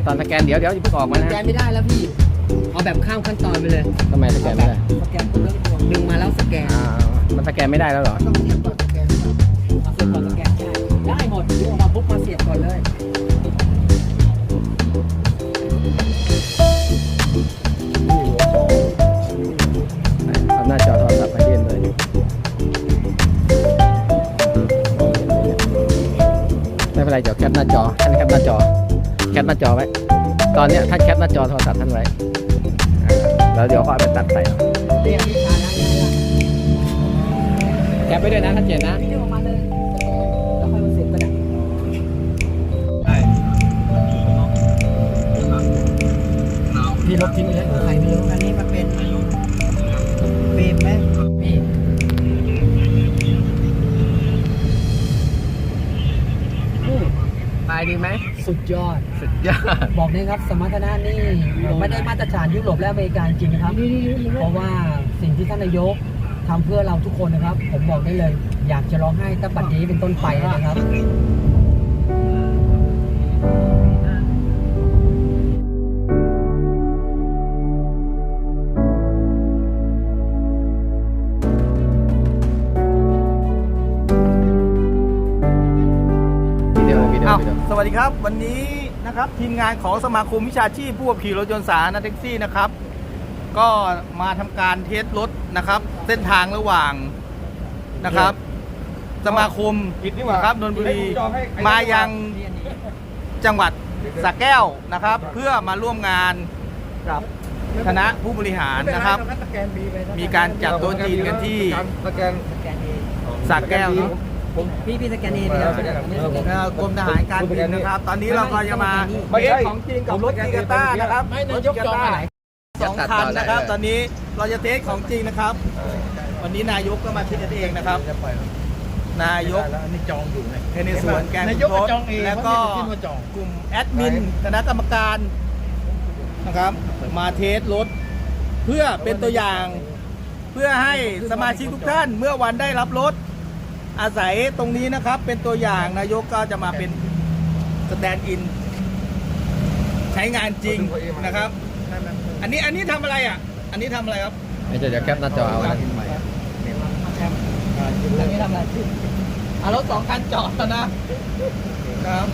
นยังไงตอนสแกนเดี๋ยวเดี๋ยวอย่าเพิ่งออกมาสนะแกนไม่ได้แล้วพี่ เอาแบบข้ามขั้นตอนไปเลยทำไมสแกนไม่ได้สแกนปุ๊บแล้วดึงมาแล้วสแกนอ่ามันสแกนไม่ได้แล้วเหรอต้องเสียบก่อนสแกนเอาเสียบก่อนสแกนได้ได้หมดดึงออกมาปุ๊บมาเสียบก่อนเลยเอาหน้าจอโทรศัพท์ไปยื่นเลยไม่เป็นไรเดี๋ยวแคปหน้าจอท่านแคปหน้าจอแค ปหน้าจอไว้ ตอนเนี้ยท่านแคปหน้าจอโทรศัพท์ท่านไว้อ่าแล้วเดี๋ยวค่อยเอาไปตัดใส่เอาเรียกที่ชาร์จได้แคปไปด้วยนะท่านเจนนะดึงออกมาเลยสแกนแล้วค่อยมาเสียบก็ได้พี่ลบทิ้งเลยของใครไม่รู้อันนี้มันเป็นฟิล์มไหมพี่ตายดีไหม สุดยอดสุด ยอด บอกเลยครับสมรรถนะนี่ไม่ได้มาตรฐานยุโรปและอเมริกาจริงนะครับ เพราะว่าสิ่งที่ท่านนายกทำเพื่อเราทุกคนนะครับ ผมบอกได้เลย อยากจะร้องไห้ตั้งบัดนี้เป็นต้นไปนะครับ วิดีโอวิดีโออ้าววิดีโอ สวัสดีครับ วันนี้นะ ครับทีมงานของสมาคมวิชาชีพผู้ขับขี่รถยนต์สาธารณะแท็กซี่นะครับ ก็มาทำการเทสรถนะครับ เส้นทางระหว่างนะครับ สมาคมนะครับนนทบุรีมายังจังหวัดสระแก้วนะครับ เพื่อมาร่วมงานกับคณะผู้บริหารนะครับ มีการจัดโต๊ะจีนกันที่สแกนเองสระแก้ว เนอะพี่พี่สแกนเองนะครับเอ่อกรมทหารการบินนะครับ ตอนนี้เราก็จะมาไม่เทใช่สของจริงกับรถจิกาต้านะครับรถจิกาต้าสองคันนะครับ ตอนนี้เราจะเทสของจริงนะครับ วันนี้นายกก็มาเทสเองนะครับ นายกนี่จองอยู่ในส่วนแกนนายกก็จองเองแล้วก็เขาไม่ได้ขึ้นมาจองกลุ่มแอดมินคณะกรรมการนะครับ มาเทสรถเพื่อเป็นตัวอย่าง เพื่อให้สมาชิกทุกท่านเมื่อวันได้รับรถ อาศัยตรงนี้นะครับ เป็นตัวอย่างนายกก็จะมาเป็นสแตนด์อิน ใช้งานจริงนะครับ อันนี้อันนี้ทำอะไรอะ อันนี้ทำอะไรครับไม่ใช่เดี๋ยวแคปหน้าจอเอานะอันนี้ทำอะไรพี่อะรถสองคันจอดแล้วนะครับ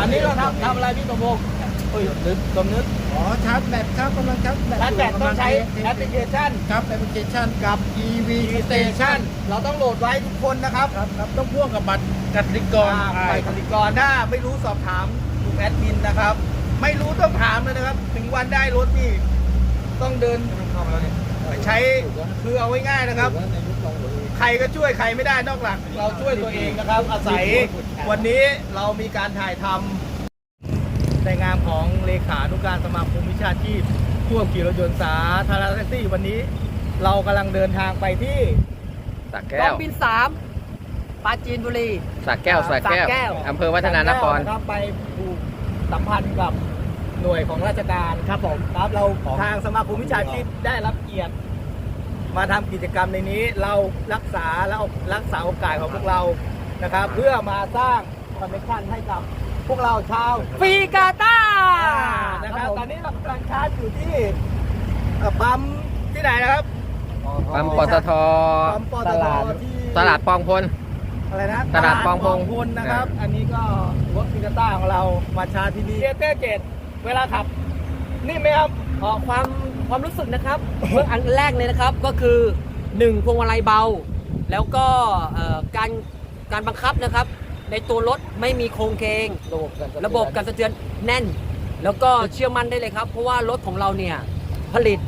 อันนี้เราทำทำอะไรพี่สมพงษ์เฮ้ยนึกสมนึก อ๋อชาร์จแบตครับกำลังชาร์จแบตชาร์จแบตต้องใช้ยู่แอปพลิเคชันครับแอปพลิเคชันกับ EV Station เราต้องโหลดไว้ทุกคนนะครับครับครับต้องพ่วงกับบัตรกสิกรอ่าไปกสิกรถ้าไม่รู้สอบถามกลุ่มแอดมินนะครับ ไม่รู้ต้องถามเลยนะครับ ถึงวันได้รถนี่ต้องเดินไปใช้คือเอาไว้ง่ายนะครับ ใครก็ช่วยใครไม่ได้นอกหลัก เราช่วยตัวเองนะครับ อาศัยวันนี้เรามีการถ่ายทำ ในงามของเลขานุการสมาคมวิชาชีพผู้ขับขี่รถยนต์สาธารณะแท็กซี่วันนี้ เรากำลังเดินทางไปที่สักกแก้องวบินสามปราจีนบุรี สักแก้วสักแก้สระแก้ววอำเภอวัฒนานคร ครับไปผูกสัมพันธ์กับหน่วยของราชการครับผมครับเราทางสมาคมวิชาชีพได้รับเกียรติ มาทำกิจกรรมในนี้เรารักษาและเอารักษาโอกาสของพวกเรานะครับ เพื่อมาสร้างคอนเนคชั่นให้กับ พวกเราชาวฟีกาต้านะครับตอนนี้เรากำลังชาร์จอยู่ที่เอ่อปั๊มที่ไหนนะครับปั๊มปตทปั๊มปตทที่ตลาดปองพล อะไรนะตลาดปองพงพลนะครับ อันนี้ก็รถพิกาต้าของเรามาชาร์จที่นี่เจเต้เจ็ดเวลาขับ นี่ไหมครับ ขอความความรู้สึกนะครับเบื้องอันแรกเลยนะครับก็คือ 1 พวงมาลัยเบา แล้วก็เอ่อการการบังคับนะครับ ในตัวรถไม่มีโครงเคงระบบการสะเทือนแน่น แล้วก็เชื่อมั่นได้เลยครับ เพราะว่ารถของเราเนี่ยผลิต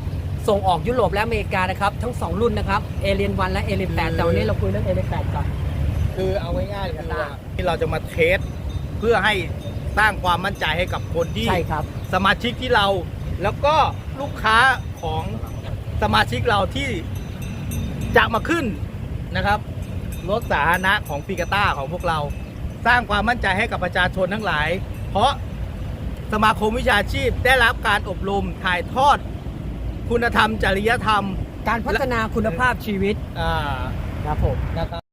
ส่งออกยุโรปและอเมริกานะครับ ทั้ง 2 รุ่นนะครับเอเลียนวันและเอเลียนแปดแต่วันนี้เราคุยเรื่องเอเลียนแปดก่อน คือเอาง่ายๆคือว่าที่เราจะมาเทสเพื่อให้สร้างความมั่นใจให้กับคนที่ใช่ครับ สมาชิกที่เรา แล้วก็ลูกค้าของสมาชิกเราที่จะมาขึ้นนะครับ รถสาธารณะของปีกาต้าของพวกเรา สร้างความมั่นใจให้กับประชาชนทั้งหลาย เพราะสมาคมวิชาชีพได้รับการอบรมถ่ายทอด คุณธรรม จริยธรรม การพัฒนาคุณภาพชีวิตอ่าครับผมนะครับ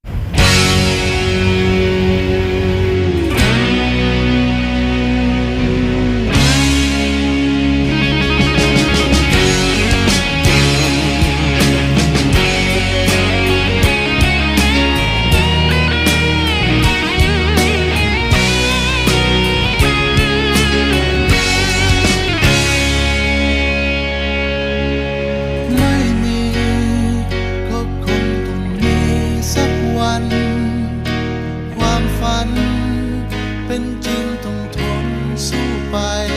my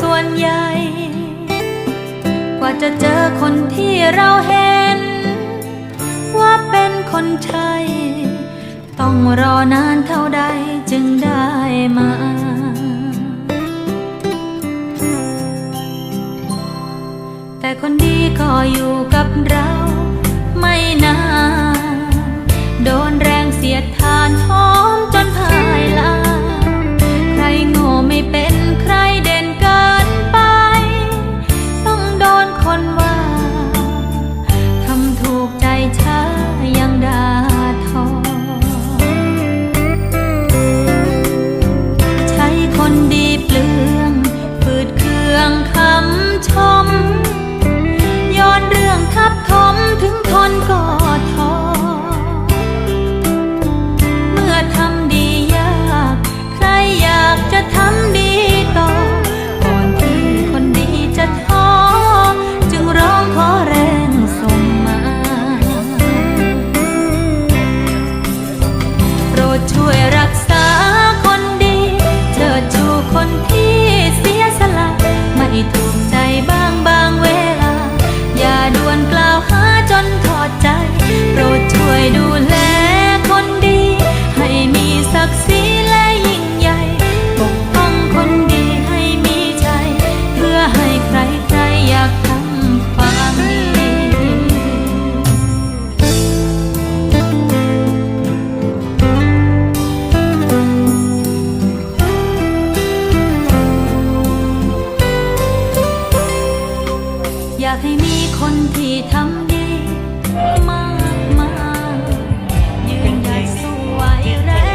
ส่วนใหญ่ กว่าจะเจอคนที่เราเห็น ว่าเป็นคนใช่ ต้องรอนานเท่าใดจึงได้ อยากให้มีคนที่ทำดีมากมายยืนได้สู้ไหวไร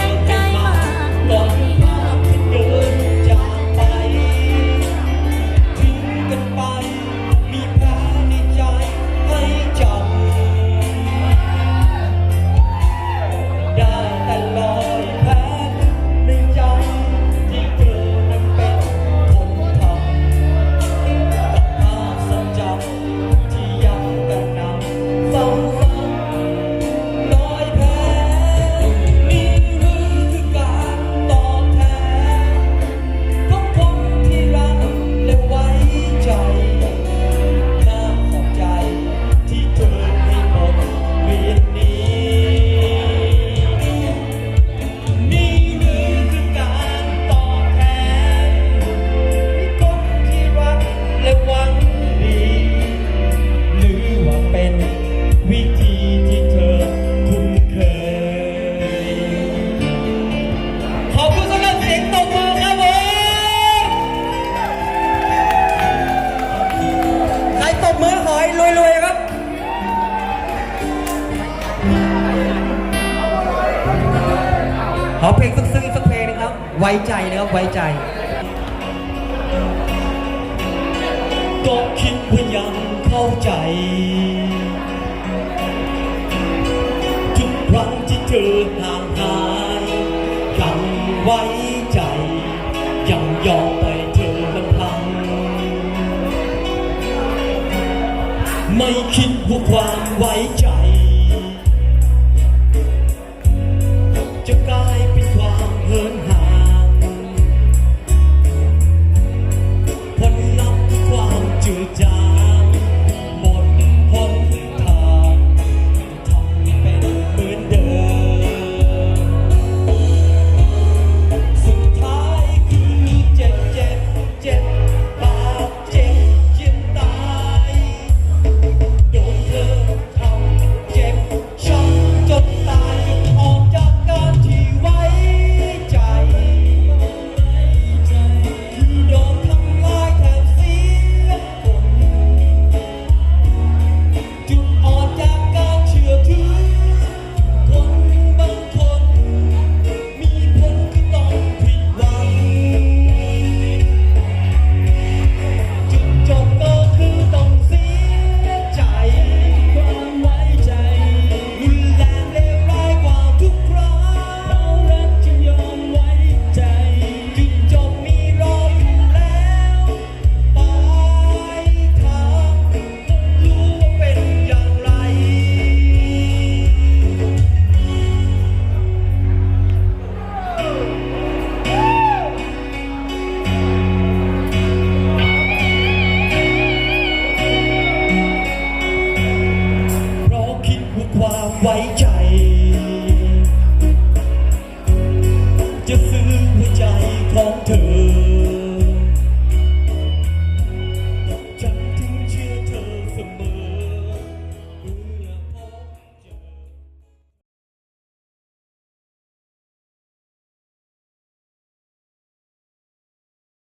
จืดห่างหายจำไว้ใจยังยอมไปเธอลำพัง ไม่คิดว่าความไว้ใจ